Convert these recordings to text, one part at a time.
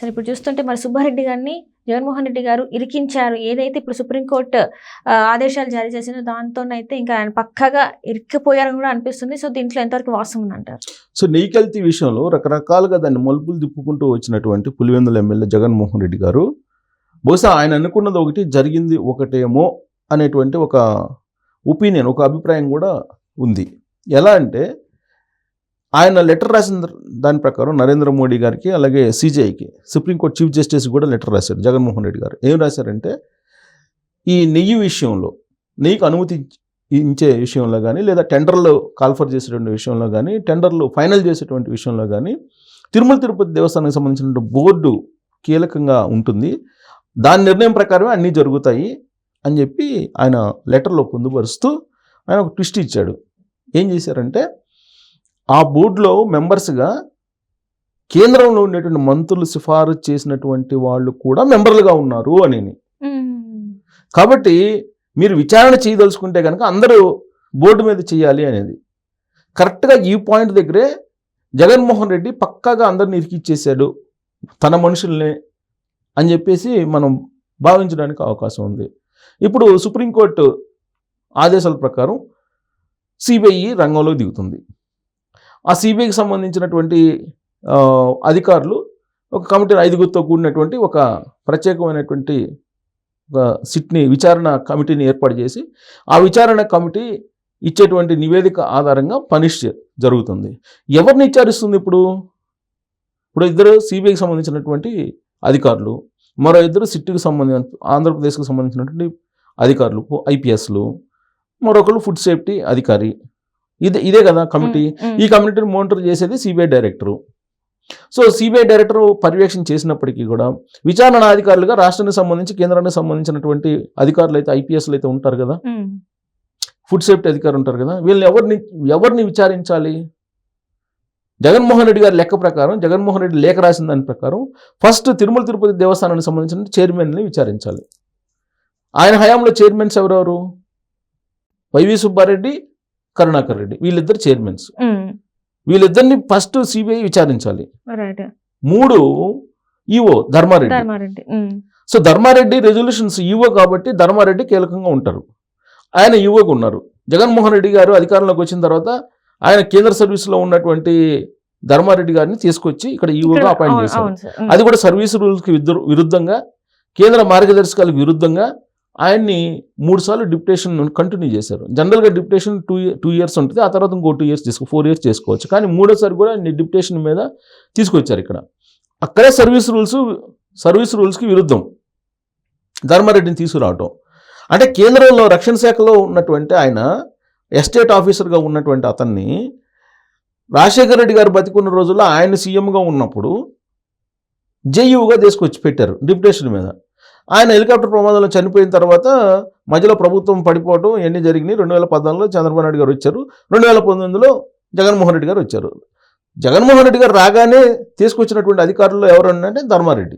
సరే ఇప్పుడు చూస్తుంటే మరి సుబ్బారెడ్డి గారిని జగన్మోహన్ రెడ్డి గారు ఇరికించారు. ఏదైతే ఇప్పుడు సుప్రీంకోర్టు ఆదేశాలు జారీ చేసిందో దాంతోనైతే ఇంకా ఆయన పక్కగా ఇరికిపోయారని కూడా అనిపిస్తుంది. సో దీంట్లో ఎంతవరకు వాసం ఉందంటారు సో నీకెల్తీ విషయంలో రకరకాలుగా దాన్ని మలుపులు తిప్పుకుంటూ వచ్చినటువంటి పులివెందుల ఎమ్మెల్యే జగన్మోహన్ రెడ్డి గారు బహుశా ఆయన అనుకున్నది ఒకటి జరిగింది ఒకటేమో అనేటువంటి ఒక ఒపీనియన్ ఒక అభిప్రాయం కూడా ఉంది. ఎలా అంటే ఆయన లెటర్ రాసిన దాని ప్రకారం నరేంద్ర మోడీ గారికి అలాగే సీజేఐకి సుప్రీంకోర్టు చీఫ్ జస్టిస్ కూడా లెటర్ రాశారు జగన్మోహన్ రెడ్డి గారు. ఏం రాశారంటే ఈ నెయ్యి విషయంలో నెయ్యికి అనుమతి ఇచ్చే విషయంలో కానీ లేదా టెండర్లు కాల్ఫర్ చేసేటువంటి విషయంలో కానీ టెండర్లు ఫైనల్ చేసేటువంటి విషయంలో కానీ తిరుమల తిరుపతి దేవస్థానానికి సంబంధించిన బోర్డు కీలకంగా ఉంటుంది. దాని నిర్ణయం ప్రకారమే అన్నీ జరుగుతాయి అని చెప్పి ఆయన లెటర్లో పొందుపరుస్తూ ఆయన ఒక ట్విస్ట్ ఇచ్చాడు. ఏం చేశారంటే ఆ బోర్డులో మెంబర్స్గా కేంద్రంలో ఉండేటువంటి మంత్రులు సిఫారసు చేసినటువంటి వాళ్ళు కూడా మెంబర్లుగా ఉన్నారు అని కాబట్టి మీరు విచారణ చేయదలుచుకుంటే కనుక అందరూ బోర్డు మీద చేయాలి అనేది. కరెక్ట్గా ఈ పాయింట్ దగ్గరే జగన్మోహన్ రెడ్డి పక్కాగా అందరిని ఇరికిచ్చేసాడు తన మనుషుల్ని అని చెప్పేసి మనం భావించడానికి అవకాశం ఉంది. ఇప్పుడు సుప్రీంకోర్టు ఆదేశాల ప్రకారం సిబిఐ రంగంలో దిగుతుంది. ఆ సిబిఐకి సంబంధించినటువంటి అధికారులు ఒక కమిటీ ఐదుగురితో కూడినటువంటి ఒక ప్రత్యేకమైనటువంటి ఒక సిట్ని విచారణ కమిటీని ఏర్పాటు చేసి ఆ విచారణ కమిటీ ఇచ్చేటువంటి నివేదిక ఆధారంగా పనిష్ జరుగుతుంది. ఎవరిని విచారిస్తుంది ఇప్పుడు? ఇప్పుడు ఇద్దరు సిబిఐకి సంబంధించినటువంటి అధికారులు మరో ఇద్దరు సిట్కి సంబంధించిన ఆంధ్రప్రదేశ్కి సంబంధించినటువంటి అధికారులు ఐపీఎస్లు మరొకరు ఫుడ్ సేఫ్టీ అధికారి ఇదే ఇదే కదా కమిటీ. ఈ కమిటీని మానిటర్ చేసేది CBI director so CBI director పర్యవేక్షణ చేసినప్పటికీ కూడా విచారణ అధికారులుగా రాష్ట్రానికి సంబంధించి కేంద్రానికి సంబంధించినటువంటి అధికారులు అయితే ఐపీఎస్లు అయితే ఉంటారు కదా. ఫుడ్ సేఫ్టీ అధికారులు ఉంటారు కదా. వీళ్ళని ఎవరిని ఎవరిని విచారించాలి? జగన్మోహన్ రెడ్డి గారి లెక్క ప్రకారం జగన్మోహన్ రెడ్డి లేఖ రాసిన దాని ప్రకారం ఫస్ట్ తిరుమల తిరుపతి దేవస్థానానికి సంబంధించిన చైర్మన్ని విచారించాలి. ఆయన హయాంలో చైర్మన్స్ ఎవరెవరు? వైవి సుబ్బారెడ్డి కరుణాకర్ రెడ్డి. వీళ్ళిద్దరు చైర్మన్స్. వీళ్ళిద్దరిని ఫస్ట్ సిబిఐ విచారించాలి. మూడు EO Dharmareddy. So Dharmareddy resolutions EO కాబట్టి ధర్మారెడ్డి కీలకంగా ఉంటారు. ఆయన ఈవోగా ఉన్నారు. జగన్మోహన్ రెడ్డి గారు అధికారంలోకి వచ్చిన తర్వాత ఆయన కేంద్ర సర్వీస్లో ఉన్నటువంటి ధర్మారెడ్డి గారిని తీసుకొచ్చి ఇక్కడ ఈవోగా అపాయింట్ చేశారు. అది కూడా సర్వీస్ రూల్స్కి విరుద్ధంగా కేంద్ర మార్గదర్శకాలకు విరుద్ధంగా ఆయన్ని మూడు సార్లు డిప్యుటేషన్ కంటిన్యూ చేశారు. జనరల్గా డిప్యుటేషన్ టూ టూ ఇయర్స్ ఉంటుంది. ఆ తర్వాత ఇంకో టూ ఇయర్స్ తీసుకో ఫోర్ ఇయర్స్ చేసుకోవచ్చు. కానీ మూడోసారి కూడా ఆయన్ని డిప్యుటేషన్ మీద తీసుకొచ్చారు ఇక్కడ. అక్కడే సర్వీస్ రూల్స్ సర్వీస్ రూల్స్కి విరుద్ధం. ధర్మారెడ్డిని తీసుకురావటం. అంటే కేంద్రంలో రక్షణ శాఖలో ఉన్నటువంటి ఆయన ఎస్టేట్ ఆఫీసర్గా ఉన్నటువంటి అతన్ని రాజశేఖర రెడ్డి గారు బతికున్న రోజుల్లో ఆయన సీఎంగా ఉన్నప్పుడు జేయూగా తీసుకొచ్చి పెట్టారు డిప్యుటేషన్ మీద. ఆయన హెలికాప్టర్ ప్రమాదంలో చనిపోయిన తర్వాత మధ్యలో ప్రభుత్వం పడిపోవడం ఇవన్నీ జరిగినాయి. రెండు వేల పద్నాలుగులో చంద్రబాబు నాయుడు గారు వచ్చారు. రెండు వేల పంతొమ్మిదిలో జగన్మోహన్ రెడ్డి గారు వచ్చారు. జగన్మోహన్ రెడ్డి గారు రాగానే తీసుకొచ్చినటువంటి అధికారులు ఎవరు అంటే ధర్మారెడ్డి.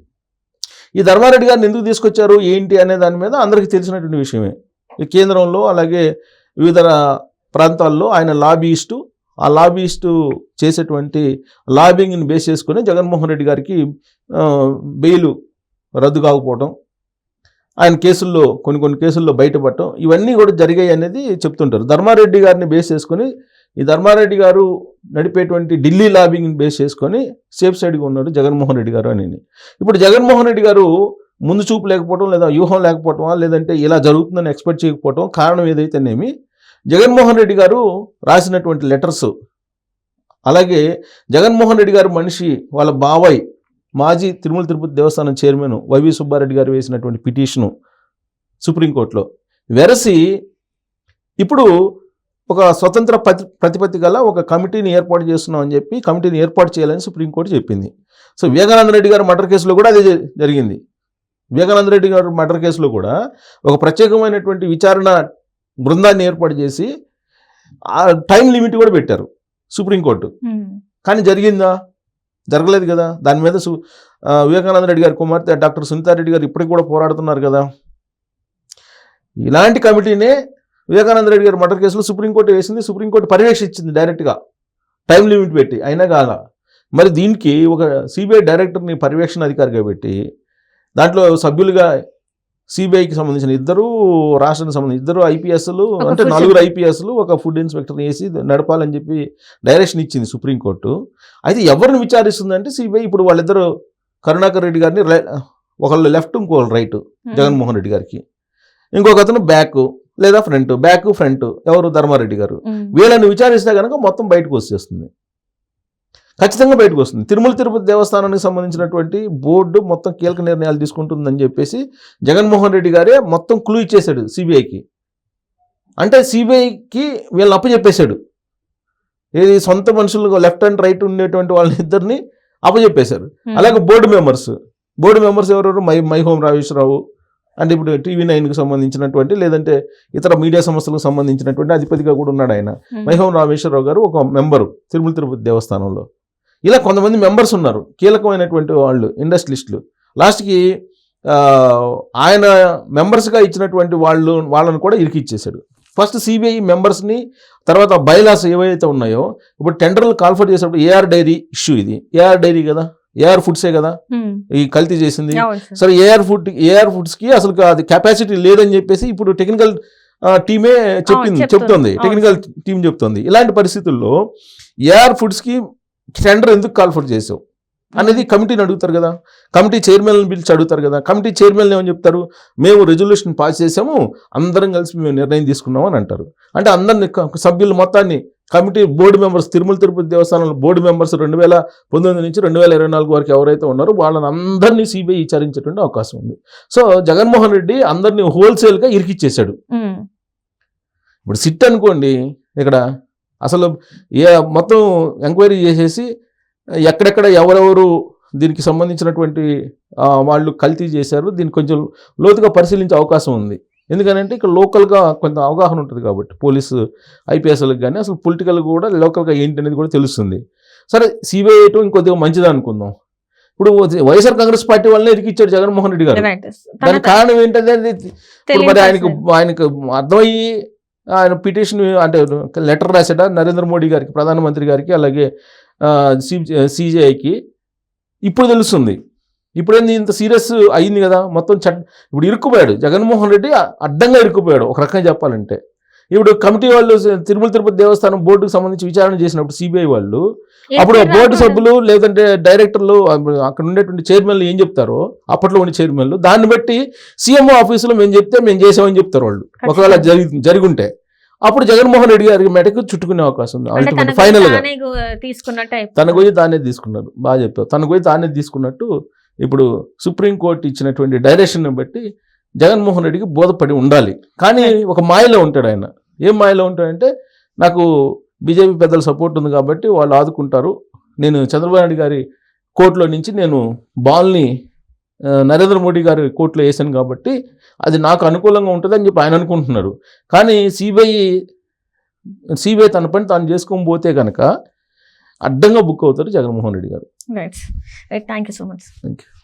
ఈ ధర్మారెడ్డి గారిని ఎందుకు తీసుకొచ్చారు? ఏంటి అనే దాని మీద అందరికీ తెలిసినటువంటి విషయమే. ఈ కేంద్రంలో అలాగే వివిధ ప్రాంతాల్లో ఆయన లాబీయిస్టు ఆ లాబీయిస్టు చేసేటువంటి లాబింగ్ని బేస్ చేసుకుని జగన్మోహన్ రెడ్డి గారికి బెయిలు బెయిల్ రద్దు కాకపోవడం ఆయన కేసుల్లో కొన్ని కొన్ని కేసుల్లో బయటపడటం ఇవన్నీ కూడా జరిగాయి అనేది చెప్తుంటారు. ధర్మారెడ్డి గారిని బేస్ చేసుకొని ఈ ధర్మారెడ్డి గారు నడిపేటువంటి ఢిల్లీ లాబింగ్ని బేస్ చేసుకొని సేఫ్ సైడ్గా ఉన్నాడు జగన్మోహన్ రెడ్డి గారు అని. ఇప్పుడు జగన్మోహన్ రెడ్డి గారు ముందు చూపు లేకపోవడం లేదా వ్యూహం లేకపోవటమా లేదంటే ఇలా జరుగుతుందని ఎక్స్పెక్ట్ చేయకపోవటం కారణం ఏదైతేనేమి జగన్మోహన్ రెడ్డి గారు రాసినటువంటి లెటర్స్ అలాగే జగన్మోహన్ రెడ్డి గారు మనిషి వాళ్ళ బాబాయ్ మాజీ తిరుమల తిరుపతి దేవస్థానం చైర్మన్ వైవి సుబ్బారెడ్డి గారు వేసినటువంటి పిటిషను సుప్రీంకోర్టులో. వెరసి ఇప్పుడు ఒక స్వతంత్ర ప్రతి ప్రతిపత్తి గల ఒక కమిటీని ఏర్పాటు చేస్తున్నాం అని చెప్పి కమిటీని ఏర్పాటు చేయాలని సుప్రీంకోర్టు చెప్పింది. సో వివేకానంద రెడ్డి గారు మర్డర్ కేసులో కూడా అదే జరిగింది. వివేకానంద రెడ్డి గారు మర్డర్ కేసులో కూడా ఒక ప్రత్యేకమైనటువంటి విచారణ బృందాన్ని ఏర్పాటు చేసి ఆ టైం లిమిట్ కూడా పెట్టారు సుప్రీంకోర్టు. కానీ జరిగిందా? జరగలేదు కదా? దాని మీద సు వివేకానంద రెడ్డి గారి కుమార్తె డాక్టర్ సునీతారెడ్డి గారు ఇప్పటికి కూడా పోరాడుతున్నారు కదా? ఇలాంటి కమిటీనే వివేకానంద రెడ్డి గారి మర్డర్ కేసులో సుప్రీంకోర్టు వేసింది సుప్రీంకోర్టు పర్యవేక్షించింది డైరెక్ట్గా. టైం లిమిట్ పెట్టి అయినా కాల మరి దీనికి ఒక సిబిఐ డైరెక్టర్ని పర్యవేక్షణ అధికారిగా పెట్టి దాంట్లో సభ్యులుగా సిబిఐకి సంబంధించిన ఇద్దరు రాష్ట్రానికి సంబంధించిన ఇద్దరు ఐపీఎస్లు అంటే నలుగురు ఐపీఎస్లు ఒక ఫుడ్ ఇన్స్పెక్టర్ని వేసి నడపాలని చెప్పి డైరెక్షన్ ఇచ్చింది సుప్రీంకోర్టు. అయితే ఎవరిని విచారిస్తుందంటే సిబిఐ ఇప్పుడు వాళ్ళిద్దరు కరుణాకర్ రెడ్డి గారిని ఒకళ్ళు లెఫ్ట్ ఇంకోళ్ళు రైట్ జగన్మోహన్ రెడ్డి గారికి. ఇంకొక అతను బ్యాక్ లేదా ఫ్రంట్ బ్యాక్ ఫ్రంట్ ఎవరు? ధర్మారెడ్డి గారు. ఉమ్. వీళ్ళని విచారిస్తే కనుక మొత్తం బయటకు వచ్చేస్తుంది. ఖచ్చితంగా బయటకు వస్తుంది. తిరుమల తిరుపతి దేవస్థానానికి సంబంధించినటువంటి బోర్డు మొత్తం కీలక నిర్ణయాలు తీసుకుంటుందని చెప్పేసి జగన్మోహన్ రెడ్డి గారే మొత్తం క్లూ ఇచ్చేశాడు సిబిఐకి. అంటే సిబిఐకి వీళ్ళని అప్పచెప్పేశాడు ఏది సొంత మనుషులు లెఫ్ట్ అండ్ రైట్ ఉండేటువంటి వాళ్ళని ఇద్దరిని అప్పచెప్పేశారు. అలాగే బోర్డు మెంబర్స్. బోర్డు మెంబర్స్ ఎవరెవరు? మై మైహోం రాజేశ్వరరావు అంటే ఇప్పుడు టీవీ నైన్కి సంబంధించినటువంటి లేదంటే ఇతర మీడియా సంస్థలకు సంబంధించినటువంటి అధిపతిగా కూడా ఉన్నాడు ఆయన. మైహోం రామేశ్వరరావు గారు ఒక మెంబరు తిరుమల తిరుపతి దేవస్థానంలో. ఇలా కొంతమంది మెంబర్స్ ఉన్నారు. కీలకమైనటువంటి వాళ్ళు ఇండస్ట్రియలిస్టులు లాస్ట్కి ఆయన మెంబర్స్గా ఇచ్చినటువంటి వాళ్ళు వాళ్ళని కూడా ఇరికిచ్చేశాడు ఫస్ట్ సిబిఐ మెంబర్స్ని తర్వాత బైలాస్ ఏవైతే ఉన్నాయో ఇప్పుడు టెండర్లు కాల్ఫర్ చేసేటప్పుడు ఏఆర్ డైరీ ఇష్యూ ఇది. ఏఆర్ డైరీ కదా? ఏఆర్ ఫుడ్సే కదా. ఈ కల్తీ చేసింది. Sir. A R food A R ఫుడ్స్కి అసలు అది కెపాసిటీ లేదని చెప్పేసి ఇప్పుడు టెక్నికల్ టీమే చెప్పింది చెప్తుంది. టెక్నికల్ టీం చెప్తుంది. ఇలాంటి పరిస్థితుల్లో ఏఆర్ ఫుడ్స్కి టెండర్ ఎందుకు కాల్ఫర్ చేసావు? అనేది కమిటీని అడుగుతారు కదా. కమిటీ చైర్మన్ పిలిచి అడుగుతారు కదా. కమిటీ చైర్మన్ ఏమని చెప్తారు? మేము రెజల్యూషన్ పాస్ చేసాము. అందరం కలిసి మేము నిర్ణయం తీసుకున్నాము అని అంటారు. అంటే అందరిని సభ్యులు మొత్తాన్ని committee board members Tirumala Tirupati దేవస్థానంలో బోర్డు మెంబర్స్ రెండు వేల పంతొమ్మిది నుంచి రెండు వేల ఇరవై నాలుగు వరకు ఎవరైతే ఉన్నారో వాళ్ళని అందరినీ సిబిఐ విచారించేటువంటి అవకాశం ఉంది. సో జగన్మోహన్ రెడ్డి అందరినీ హోల్సేల్గా ఇరికిచ్చేశాడు. ఇప్పుడు సిట్ అనుకోండి ఇక్కడ అసలు ఏ మొత్తం ఎంక్వైరీ చేసేసి ఎక్కడెక్కడ ఎవరెవరు దీనికి సంబంధించినటువంటి వాళ్ళు కల్తీ చేశారు దీన్ని కొంచెం లోతుగా పరిశీలించే అవకాశం ఉంది. ఎందుకనంటే ఇక్కడ లోకల్గా కొంత అవగాహన ఉంటుంది కాబట్టి పోలీసు ఐపీఎస్లకు కానీ అసలు పొలిటికల్ కూడా లోకల్గా ఏంటి అనేది కూడా తెలుస్తుంది. సరే సిబిఐ ఏటో ఇంకొద్దిగా మంచిది అనుకుందాం. ఇప్పుడు వైఎస్ఆర్ కాంగ్రెస్ పార్టీ వాళ్ళనే ఇరికిచ్చాడు జగన్మోహన్ రెడ్డి గారు. దానికి కారణం ఏంటంటే ఇప్పుడు మరి ఆయనకు ఆయనకు అర్థమయ్యి ఆయన పిటిషన్ అంటే లెటర్ రాశాడ నరేంద్ర మోడీ గారికి ప్రధానమంత్రి గారికి అలాగే సిజేఐకి. ఇప్పుడు తెలుస్తుంది. ఇప్పుడేంది ఇంత సీరియస్ అయింది కదా మొత్తం చట్ ఇప్పుడు ఇరుక్కుపోయాడు. జగన్మోహన్ రెడ్డి అడ్డంగా ఇరుక్కుపోయాడు. ఒక రకంగా చెప్పాలంటే. ఇప్పుడు కమిటీ వాళ్ళు తిరుమల తిరుపతి దేవస్థానం బోర్డుకు సంబంధించి విచారణ చేసినప్పుడు సిబిఐ వాళ్ళు అప్పుడు బోర్డు సభ్యులు లేదంటే డైరెక్టర్లు అక్కడ ఉండేటువంటి చైర్మన్లు ఏం చెప్తారో అప్పట్లో ఉండే చైర్మన్లు దాన్ని బట్టి సీఎంఓ ఆఫీసులో మేము చెప్తే మేము చేసామని చెప్తారు వాళ్ళు. ఒకవేళ జరిగి జరుగుంటే. అప్పుడు జగన్మోహన్ రెడ్డి గారికి మెటకు చుట్టుకునే అవకాశం ఉంది. ఫైనల్గా. తానే. పోయి తానే తీసుకున్నారు. బాగా చెప్పావు. తన పోయి తానే తీసుకున్నట్టు ఇప్పుడు సుప్రీంకోర్టు ఇచ్చినటువంటి డైరెక్షన్ బట్టి జగన్మోహన్ రెడ్డికి బోధపడి ఉండాలి. కానీ ఒక మాయలో ఉంటాడు ఆయన. ఏం మాయలో ఉంటాడంటే నాకు బీజేపీ పెద్దల సపోర్ట్ ఉంది కాబట్టి వాళ్ళు ఆదుకుంటారు. నేను చంద్రబాబు నాయుడు గారి కోర్టులో నుంచి నేను బాల్ని నరేంద్ర మోడీ గారి కోర్టులో వేసాను కాబట్టి అది నాకు అనుకూలంగా ఉంటుంది అని చెప్పి ఆయన అనుకుంటున్నారు కానీ సిబిఐ సిబిఐ తన పని తాను చేసుకొని పోతే కనుక అడ్డంగా బుక్ అవుతారు Jaganmohan Reddy garu. Right right thank you so much thank you